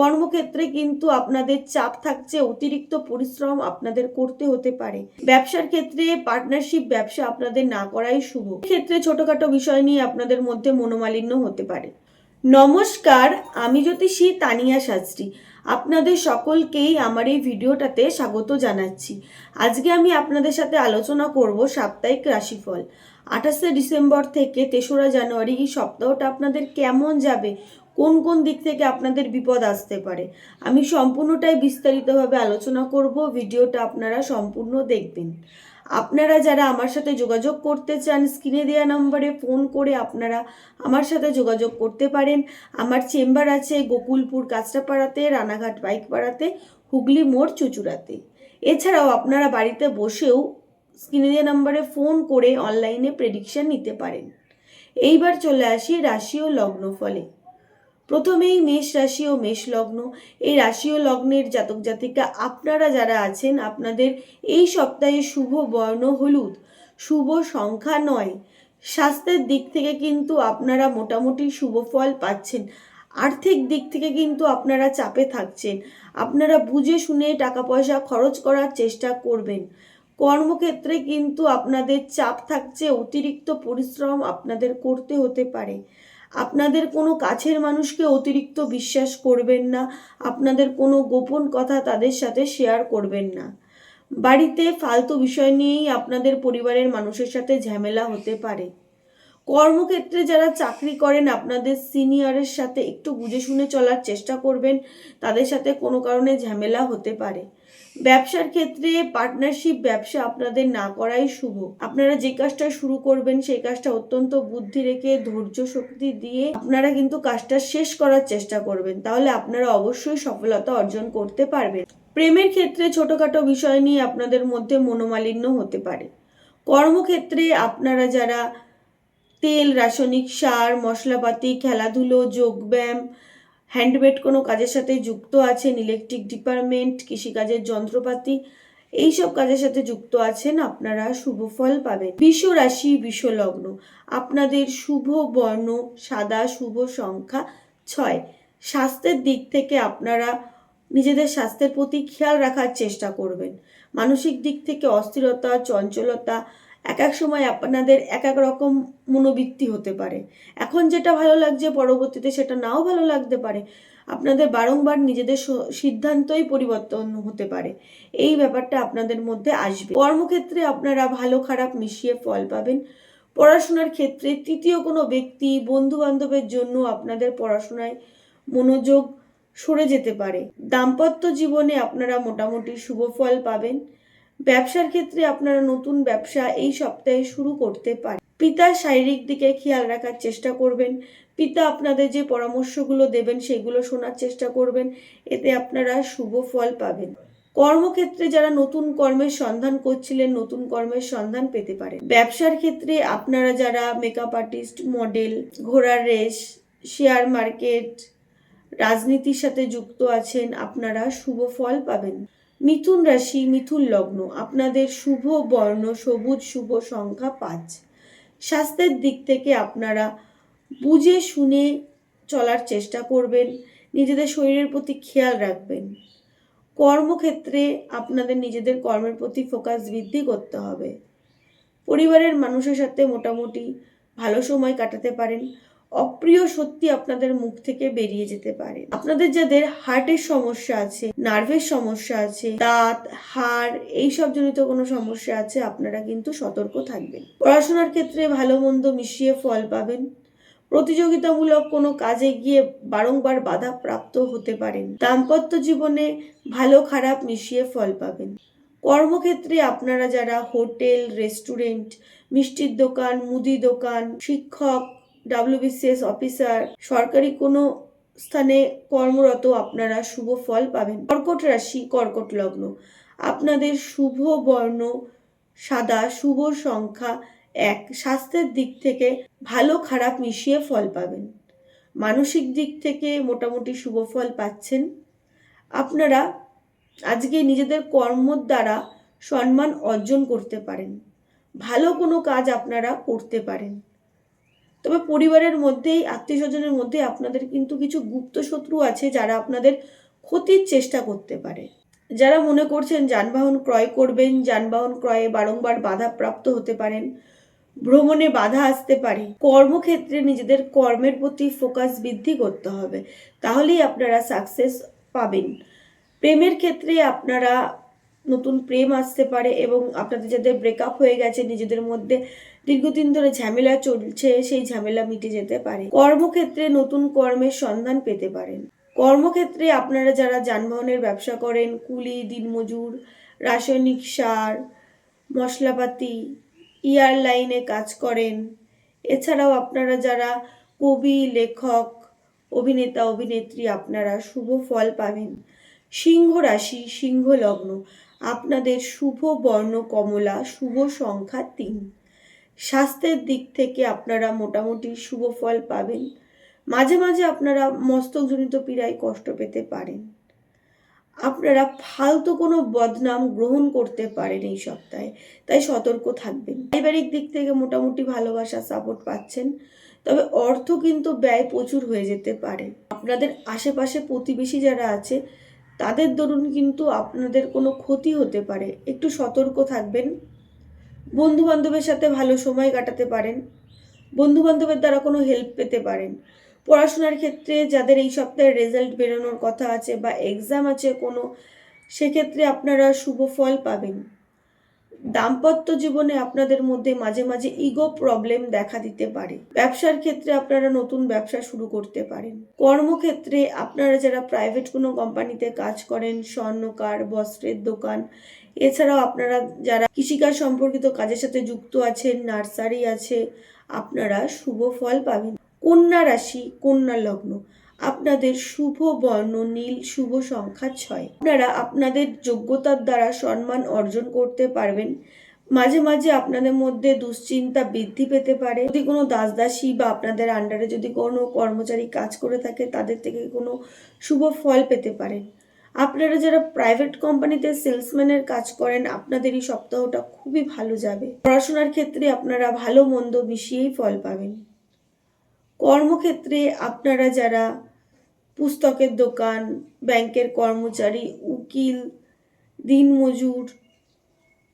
কর্মক্ষেত্রে কিন্তু আপনাদের চাপ থাকছে, অতিরিক্ত পরিশ্রম আপনাদের করতে হতে পারে। ব্যবসার ক্ষেত্রে পার্টনারশিপ ব্যবসা আপনাদের না করাই শুভ। ক্ষেত্রে ছোটখাটো বিষয় নিয়ে আপনাদের মধ্যে মনোমালিন্য হতে পারে। নমস্কার, আমি জ্যোতিষী তানিয়া শাস্ত্রী। আপনাদের সকলকেই আমার এই ভিডিওটাতে স্বাগত জানাচ্ছি। আজকে আমি আপনাদের সাথে আলোচনা করব সাপ্তাহিক রাশিফল। আঠাশে ডিসেম্বর থেকে তেসরা জানুয়ারি এই সপ্তাহটা আপনাদের কেমন যাবে কোন কোন দিক থেকে আপনাদের বিপদ আসতে পারে, আমি সম্পূর্ণটাই বিস্তারিতভাবে আলোচনা করব, ভিডিওটা আপনারা সম্পূর্ণ দেখবেন। আপনারা যারা আমার সাথে যোগাযোগ করতে চান, স্ক্রিনে দেওয়া নম্বরে ফোন করে আপনারা আমার সাথে যোগাযোগ করতে পারেন। আমার চেম্বার আছে গোকুলপুর কাঁচরাপাড়াতে, রানাঘাট বাইকপাড়াতে, হুগলি মোড় চুচুড়াতে। এছাড়াও আপনারা বাড়িতে বসেও স্ক্রিনে দেওয়া নম্বরে ফোন করে অনলাইনে প্রেডিকশান নিতে পারেন। এইবার চলে আসি রাশি ও লগ্ন ফলে প্রথমেই মেষ রাশি ও মেষ লগ্ন। এই রাশি ও লগ্নের জাতক জাতিকা আপনারা যারা আছেন, আপনাদের এই সপ্তাহে শুভ বর্ণ হলুদ। শুভ সংখ্যা নয়। স্বাস্থ্যের দিক থেকে কিন্তু আপনারা মোটামুটি শুভ ফল পাচ্ছেন। আর্থিক দিক থেকে কিন্তু আপনারা চাপে থাকছেন। আপনারা বুঝে শুনে টাকা পয়সা খরচ করার চেষ্টা করবেন। কর্মক্ষেত্রে কিন্তু আপনাদের চাপ থাকছে, অতিরিক্ত পরিশ্রম আপনাদের করতে হতে পারে। আপনাদের কোনো কাছের মানুষকে অতিরিক্ত বিশ্বাস করবেন না, আপনাদের কোনো গোপন কথা তাদের সাথে শেয়ার করবেন না। বাড়িতে ফালতু বিষয় নিয়েই আপনাদের পরিবারের মানুষের সাথে ঝামেলা হতে পারে। কর্মক্ষেত্রে যারা চাকরি করেন, আপনাদের সিনিয়রের সাথে একটু বুঝে শুনে চলার চেষ্টা করবেন, তাদের সাথে কোনো কারণে ঝামেলা হতে পারে। ব্যবসার ক্ষেত্রে পার্টনারশিপ ব্যবসা আপনাদের না করাই শুভ। আপনারা যে কাজটা শুরু করবেন, সেই কাজটা অত্যন্ত বুদ্ধি রেখে, ধৈর্য শক্তি দিয়ে আপনারা কিন্তু কাজটা শেষ করার চেষ্টা করবেন। তাহলে আপনারা অবশ্যই সফলতা অর্জন করতে পারবেন। প্রেমের ক্ষেত্রে ছোটখাটো বিষয় নিয়ে আপনাদের মধ্যে মনোমালিন্য হতে পারে। কর্মক্ষেত্রে আপনারা যারা তেল, রাসায়নিক সার, মশলাপাতি, খেলাধুলো, যোগব্যায়াম হ্যান্ডমেড কোনো কাজের সাথে যুক্ত আছেন ইলেকট্রিক ডিপার্টমেন্ট কৃষিকাজের যন্ত্রপাতি, এইসব কাজের সাথে যুক্ত আছেন আপনারা শুভ ফল পাবেন। বিষ রাশি, বিষ লগ্ন। আপনাদের শুভ বর্ণ, সাদা শুভ সংখ্যা ছয়। স্বাস্থ্যের দিক থেকে আপনারা নিজেদের স্বাস্থ্যের প্রতি খেয়াল রাখার চেষ্টা করবেন। মানসিক দিক থেকে অস্থিরতা, চঞ্চলতা এক এক সময় আপনাদের এক এক রকম মনোবৃত্তি হতে পারে। এখন যেটা ভালো লাগছে পরবর্তীতে সেটা নাও ভালো লাগতে পারে। আপনাদের বারংবার নিজেদের সিদ্ধান্তই পরিবর্তন হতে পারে। এই ব্যাপারটা আপনাদের মধ্যে আসবে। কর্মক্ষেত্রে আপনারা ভালো খারাপ মিশিয়ে ফল পাবেন। পড়াশোনার ক্ষেত্রে তৃতীয় কোনো ব্যক্তি বন্ধু বান্ধবের জন্য আপনাদের পড়াশোনায় মনোযোগ সরে যেতে পারে। দাম্পত্য জীবনে আপনারা মোটামুটি শুভ ফল পাবেন। ব্যবসার ক্ষেত্রে আপনারা নতুন ব্যবসা এই সপ্তাহে শুরু করতে পারেন। পিতার শারীরিক দিকে খেয়াল রাখার চেষ্টা করবেন। পিতা আপনাদের যে পরামর্শগুলো দেবেন, সেগুলো শোনার চেষ্টা করবেন। এতে আপনারা শুভ ফল পাবেন। কর্মক্ষেত্রে যারা নতুন কর্মের সন্ধান করছিলেন, নতুন কর্মের সন্ধান পেতে পারেন। ব্যবসার ক্ষেত্রে আপনারা যারা মেকআপ আর্টিস্ট মডেল ঘোড়ার রেস শেয়ার মার্কেট রাজনীতির সাথে যুক্ত আছেন, আপনারা শুভ ফল পাবেন। মিথুন রাশি, মিথুন লগ্ন, আপনাদের শুভ বর্ণ, সবুজ শুভ সংখ্যা পাঁচ। স্বাস্থ্যের দিক থেকে আপনারা বুঝে শুনে চলার চেষ্টা করবেন, নিজেদের শরীরের প্রতি খেয়াল রাখবেন। কর্মক্ষেত্রে আপনাদের নিজেদের কর্মের প্রতি ফোকাস বৃদ্ধি করতে হবে। পরিবারের মানুষের সাথে মোটামুটি ভালো সময় কাটাতে পারেন অপ্রিয় সত্যি আপনাদের মুখ থেকে বেরিয়ে যেতে পারে। আপনাদের যাদের হার্টের সমস্যা আছে নার্ভের সমস্যা আছে, দাঁত, হাড়, এইসব জনিত কোনো সমস্যা আছে, আপনারা কিন্তু সতর্ক থাকবেন। পড়াশোনার ক্ষেত্রে ভালো মন্দ মিশিয়ে ফল পাবেন। প্রতিযোগিতামূলক কোনো কাজে গিয়ে বারংবার বাধা প্রাপ্ত হতে পারেন। দাম্পত্য জীবনে ভালো খারাপ মিশিয়ে ফল পাবেন। কর্মক্ষেত্রে আপনারা যারা হোটেল, রেস্টুরেন্ট, মিষ্টির দোকান, মুদি দোকান, শিক্ষক ডাব্লিউবিসিএস অফিসার সরকারি কোনো স্থানে কর্মরত আপনারা শুভ ফল পাবেন। কর্কট রাশি, কর্কট লগ্ন। আপনাদের শুভ বর্ণ সাদা, শুভ সংখ্যা এক। স্বাস্থ্যের দিক থেকে ভালো, খারাপ মিশিয়ে ফল পাবেন। মানসিক দিক থেকে মোটামুটি শুভ ফল পাচ্ছেন। আপনারা আজকে নিজেদের কর্মর দ্বারা সম্মান অর্জন করতে পারেন। ভালো কোনো কাজ আপনারা করতে পারেন। তবে পরিবারের মধ্যেই আত্মীয় স্বজনের মধ্যে আপনাদের কিন্তু কিছু গুপ্ত শত্রু আছে যারা আপনাদের ক্ষতির চেষ্টা করতে পারে। যারা মনে করছেন যানবাহন ক্রয় করবেন, যানবাহন ক্রয়ে বারংবার বাধাপ্রাপ্ত হতে পারেন, ভ্রমণে বাধা আসতে পারে, কর্মক্ষেত্রে নিজেদের কর্মের প্রতি ফোকাস বৃদ্ধি করতে হবে, তাহলেই আপনারা সাকসেস পাবেন। প্রেমের ক্ষেত্রে আপনারা নতুন প্রেম আসতে পারে এবং আপনাদের যাদের ব্রেকআপ হয়ে গেছে, নিজেদের মধ্যে দীর্ঘদিন ধরে ঝামেলা চলছে, সেই ঝামেলা মিটে যেতে পারে। কর্মক্ষেত্রে নতুন কর্মের সন্ধান পেতে পারেন। কর্মক্ষেত্রে আপনারা যারা যানবাহনের ব্যবসা করেন, কুলি, দিনমজুর, রাসায়নিক সার, মশলাপাতি ইয়ার লাইনে কাজ করেন, এছাড়াও আপনারা যারা কবি, লেখক, অভিনেতা, অভিনেত্রী, আপনারা শুভ ফল পাবেন। সিংহ রাশি, সিংহ লগ্ন, আপনাদের শুভ বর্ণ কমলা, শুভ সংখ্যা তিন। স্বাস্থ্যের দিক থেকে আপনারা মোটামুটি শুভ ফল পাবেন। মাঝে মাঝে আপনারা মস্তকজনিত পীড়ায় কষ্ট পেতে পারেন। আপনারা ফালতু কোনো বদনাম গ্রহণ করতে পারেন এই সপ্তাহে, তাই সতর্ক থাকবেন। পারিবারিক দিক থেকে মোটামুটি ভালোবাসা সাপোর্ট পাচ্ছেন, তবে অর্থ কিন্তু ব্যয় প্রচুর হয়ে যেতে পারে। আপনাদের আশেপাশে প্রতিবেশী যারা আছে, তাদের দরুন কিন্তু আপনাদের কোনো ক্ষতি হতে পারে। একটু সতর্ক থাকবেন। বন্ধু বান্ধবের সাথে ভালো সময় কাটাতে পারেন। বন্ধু বান্ধবের দ্বারা কোনো হেল্প পেতে পারেন। পড়াশোনার ক্ষেত্রে যাদের এই সপ্তাহে রেজাল্ট বেরোনোর কথা আছে বা এক্সাম আছে কোনো, সেক্ষেত্রে আপনারা শুভ ফল পাবেন। দাম্পত্য জীবনে আপনাদের মধ্যে মাঝে মাঝে ইগো প্রবলেম দেখা দিতে পারে। ব্যবসার ক্ষেত্রে আপনারা নতুন ব্যবসা শুরু করতে পারেন। কর্মক্ষেত্রে আপনারা যারা প্রাইভেট কোনো কোম্পানিতে কাজ করেন, স্বর্ণকার, বস্ত্রের দোকান এছাড়াও আপনারা যারা কৃষিকাজ সম্পর্কিত কাজের সাথে যুক্ত আছেন, নার্সারি আছে, আপনারা শুভ ফল পাবেন। কন্যা রাশি, কন্যা লগ্ন, আপনাদের শুভ বর্ণ, নীল শুভ সংখ্যা ছয়। আপনারা আপনাদের যোগ্যতার দ্বারা সম্মান অর্জন করতে পারবেন। মাঝে মাঝে আপনাদের মধ্যে দুশ্চিন্তা বৃদ্ধি পেতে পারে। যদি কোনো দাসদাসী বা আপনাদের আন্ডারে যদি কোনো কর্মচারী কাজ করে থাকে, তাদের থেকে কোনো শুভ ফল পেতে পারেন। আপনারা যারা প্রাইভেট কোম্পানিতে সেলসম্যানের কাজ করেন, আপনাদের এই সপ্তাহটা খুবই ভালো যাবে। পড়াশোনার ক্ষেত্রে আপনারা ভালো মন্দ মিশিয়েই ফল পাবেন। কর্মক্ষেত্রে আপনারা যারা পুস্তকের দোকান, ব্যাংকের কর্মচারী, উকিল, দিনমজুর,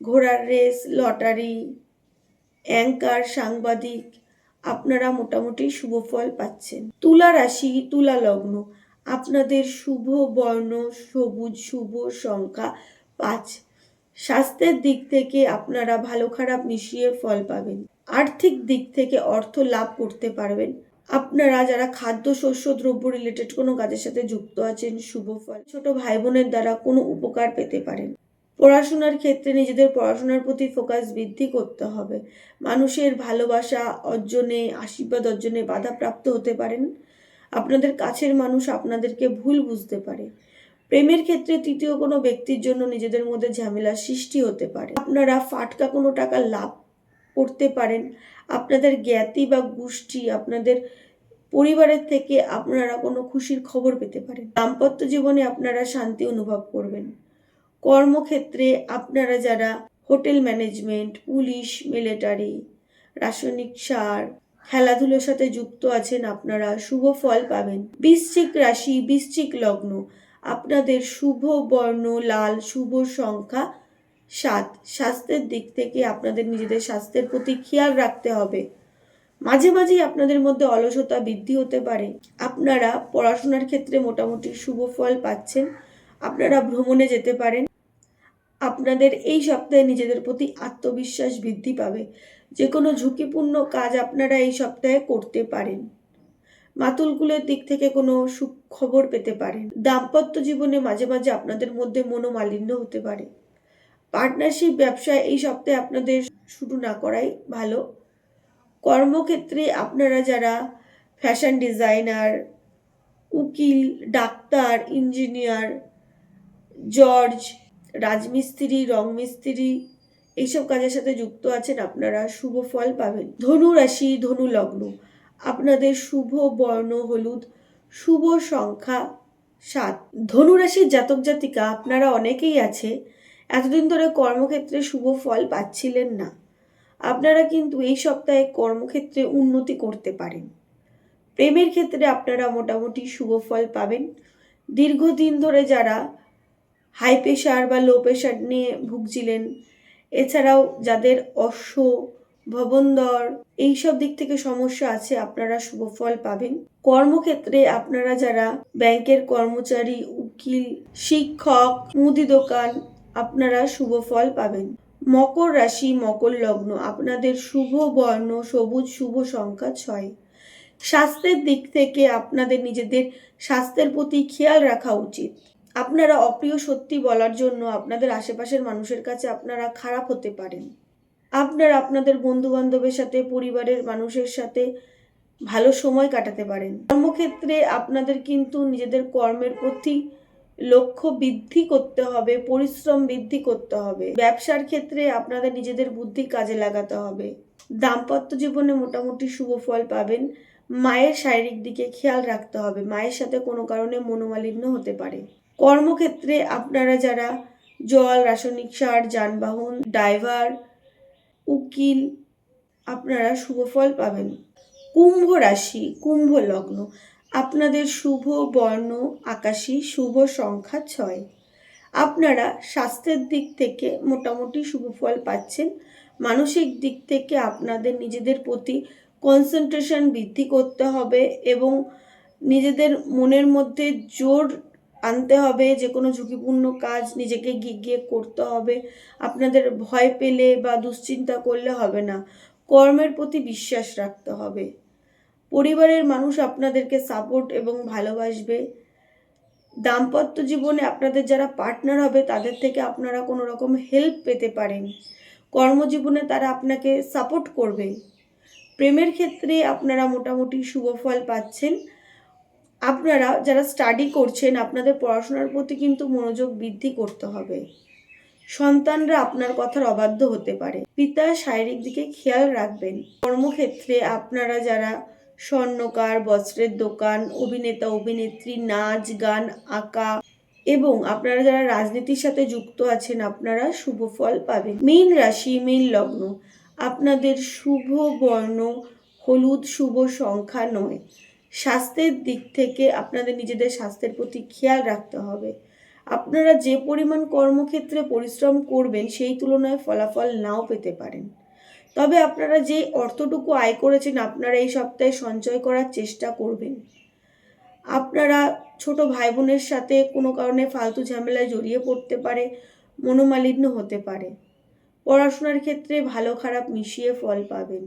ঘোড়ার রেস, লটারি, অ্যাঙ্কার, সাংবাদিক, আপনারা মোটামুটি শুভ ফল পাচ্ছেন। তুলা রাশি, তুলা লগ্ন আপনাদের শুভ বর্ণ, সবুজ শুভ সংখ্যা পাঁচ। স্বাস্থ্যের দিক থেকে আপনারা ভালো খারাপ মিশিয়ে ফল পাবেন। আর্থিক দিক থেকে অর্থ লাভ করতে পারবেন। আপনারা যারা খাদ্য শস্য দ্রব্য রিলেটেড কোনো কাজের সাথে যুক্ত আছেন, শুভ ফল। ছোট ভাই বোনের দ্বারা কোনো উপকার পেতে পারেন। পড়াশোনার ক্ষেত্রে নিজেদের পড়াশোনার প্রতি ফোকাস বৃদ্ধি করতে হবে। মানুষের ভালোবাসা অর্জনে, আশীর্বাদ অর্জনে বাধাপ্রাপ্ত হতে পারেন। আপনাদের কাছের মানুষ আপনাদেরকে ভুল বুঝতে পারে। প্রেমের ক্ষেত্রে তৃতীয় কোনো ব্যক্তির জন্য নিজেদের মধ্যে ঝামেলা সৃষ্টি হতে পারে। আপনারা ফাটকা কোনো টাকা লাভ করতে পারেন। আপনাদের জ্ঞাতি বা গোষ্ঠী আপনাদের পরিবারের থেকে আপনারা কোনো খুশির খবর পেতে পারেন। দাম্পত্য জীবনে আপনারা শান্তি অনুভব করবেন। কর্মক্ষেত্রে আপনারা যারা হোটেল ম্যানেজমেন্ট, পুলিশ, মিলিটারি, রাসায়নিক সার খেলাধুলোর সাথে যুক্ত আছেন আপনারা, শুভ ফল পাবেন। বৃশ্চিক রাশি, বৃশ্চিক লগ্ন। আপনাদের শুভ বর্ণ, লাল, শুভ সংখ্যা সাত। স্বাস্থ্যের দিক থেকে আপনাদের নিজেদের স্বাস্থ্যের প্রতি খেয়াল রাখতে হবে। মাঝে মাঝেই আপনাদের মধ্যে অলসতা বৃদ্ধি হতে পারে। আপনারা পড়াশোনার ক্ষেত্রে মোটামুটি শুভ ফল পাচ্ছেন। আপনারা ভ্রমণে যেতে পারেন। আপনাদের এই সপ্তাহে নিজেদের প্রতি আত্মবিশ্বাস বৃদ্ধি পাবে। যে কোনো ঝুঁকিপূর্ণ কাজ আপনারা এই সপ্তাহে করতে পারেন। মাতুলকুলের দিক থেকে কোনো সুখবর পেতে পারেন। দাম্পত্য জীবনে মাঝে মাঝে আপনাদের মধ্যে মনোমালিন্য হতে পারে। পার্টনারশিপ ব্যবসায় এই সপ্তাহে আপনাদের শুরু না করাই ভালো। কর্মক্ষেত্রে আপনারা যারা ফ্যাশন ডিজাইনার, উকিল, ডাক্তার, ইঞ্জিনিয়ার জর্জ রাজমিস্ত্রি রং মিস্ত্রি এইসব কাজের সাথে যুক্ত আছেন আপনারা, শুভ ফল পাবেন। ধনু রাশি, ধনু লগ্ন। আপনাদের শুভ, বর্ণ, হলুদ, শুভ সংখ্যা সাত। ধনু রাশির জাতক জাতিকা, আপনারা অনেকেই আছে, এতদিন ধরে কর্মক্ষেত্রে শুভ ফল পাচ্ছিলেন না। আপনারা কিন্তু এই সপ্তাহে কর্মক্ষেত্রে উন্নতি করতে পারেন। প্রেমের ক্ষেত্রে আপনারা মোটামুটি শুভ ফল পাবেন। দীর্ঘদিন ধরে যারা হাই প্রেশার বা লো প্রেশার নিয়ে ভুগছিলেন এছাড়াও যাদের অশ্ব ভবন্দর এইসব দিক থেকে সমস্যা আছে, আপনারা শুভ ফল পাবেন। কর্মক্ষেত্রে আপনারা যারা ব্যাংকের কর্মচারী, উকিল, শিক্ষক, মুদি দোকান, আপনারা শুভ ফল পাবেন। মকর রাশি, মকর লগ্ন, আপনাদের শুভ বর্ণ, সবুজ শুভ সংখ্যা ছয়। স্বাস্থ্যের দিক থেকে আপনাদের নিজেদের স্বাস্থ্যের প্রতি খেয়াল রাখা উচিত। আপনারা অপ্রিয় সত্যি বলার জন্য আপনাদের আশেপাশের মানুষের কাছে আপনারা খারাপ হতে পারেন। আপনারা আপনাদের বন্ধু বান্ধবের সাথে, পরিবারের মানুষের সাথে ভালো সময় কাটাতে পারেন। কর্মক্ষেত্রে আপনাদের কিন্তু নিজেদের কর্মের প্রতি লক্ষ্য বৃদ্ধি করতে হবে, পরিশ্রম বৃদ্ধি করতে হবে। ব্যবসার ক্ষেত্রে আপনাদের নিজেদের বুদ্ধি কাজে লাগাতে হবে। দাম্পত্য জীবনে মোটামুটি শুভ ফল পাবেন। মায়ের শারীরিক দিকে খেয়াল রাখতে হবে। মায়ের সাথে কোনো কারণে মনোমালিন্য হতে পারে। কর্মক্ষেত্রে আপনারা যারা জল, রাসায়নিক সার, যানবাহন, ড্রাইভার, উকিল, আপনারা শুভ ফল পাবেন। কুম্ভ রাশি, কুম্ভ লগ্ন। আপনাদের শুভ বর্ণ আকাশী, শুভ সংখ্যা ছয়। আপনারা স্বাস্থ্যের দিক থেকে মোটামুটি শুভ ফল পাচ্ছেন। মানসিক দিক থেকে আপনাদের নিজেদের প্রতি কনসেন্ট্রেশন বৃদ্ধি করতে হবে এবং নিজেদের মনের মধ্যে জোর আনতে হবে, যে কোনো ঝুঁকিপূর্ণ কাজ নিজেকে গিয়ে করতে হবে। আপনাদের ভয় পেলে বা দুশ্চিন্তা করলে হবে না। কর্মের প্রতি বিশ্বাস রাখতে হবে। পরিবারের মানুষ আপনাদেরকে সাপোর্ট এবং ভালোবাসবে। দাম্পত্য জীবনে আপনাদের যারা পার্টনার হবে, তাদের থেকে আপনারা কোনো রকম হেল্প পেতে পারেন। কর্মজীবনে তারা আপনাকে সাপোর্ট করবে। প্রেমের ক্ষেত্রে আপনারা মোটামুটি শুভ ফল পাচ্ছেন। আপনারা যারা স্টাডি করছেন, আপনাদের পড়াশোনার প্রতি কিন্তু মনোযোগ বৃদ্ধি করতে হবে। সন্তানরা আপনার কথার অবাধ্য হতে পারে। পিতার শারীরিক দিকে খেয়াল রাখবেন। কর্মক্ষেত্রে আপনারা যারা স্বর্ণকার, বস্ত্রের দোকান, অভিনেতা, অভিনেত্রী, নাচ, গান, আঁকা এবং আপনারা যারা রাজনীতির সাথে যুক্ত আছেন, আপনারা শুভ ফল পাবেন। মীন রাশি, মীন লগ্ন। আপনাদের শুভ বর্ণ, হলুদ শুভ সংখ্যা নয়। স্বাস্থ্যের দিক থেকে আপনাদের নিজেদের স্বাস্থ্যের প্রতি খেয়াল রাখতে হবে। আপনারা যে পরিমাণ কর্মক্ষেত্রে পরিশ্রম করবেন, সেই তুলনায় ফলাফল নাও পেতে পারেন। তবে আপনারা যে অর্থটুকু আয় করেছেন, আপনারা এই সপ্তাহে সঞ্চয় করার চেষ্টা করবেন। আপনারা ছোট ভাই বোনের সাথে কোনো কারণে ফালতু ঝামেলায় জড়িয়ে পড়তে পারে, মনোমালিন্য হতে পারে। পড়াশোনার ক্ষেত্রে ভালো খারাপ মিশিয়ে ফল পাবেন।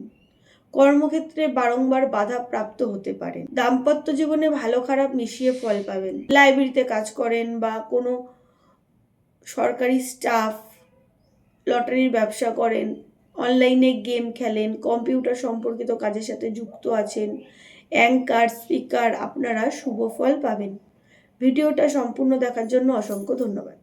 কর্মক্ষেত্রে বারংবার বাধা প্রাপ্ত হতে পারেন দাম্পত্য জীবনে ভালো খারাপ মিশিয়ে ফল পাবেন। লাইব্রেরিতে কাজ করেন বা কোনো সরকারি স্টাফ লটারির ব্যবসা করেন, অনলাইনে গেম খেলেন, কম্পিউটার সম্পর্কিত কাজের সাথে যুক্ত আছেন, অ্যাঙ্কার, স্পিকার, আপনারা শুভ ফল পাবেন। ভিডিওটা সম্পূর্ণ দেখার জন্য অসংখ্য ধন্যবাদ।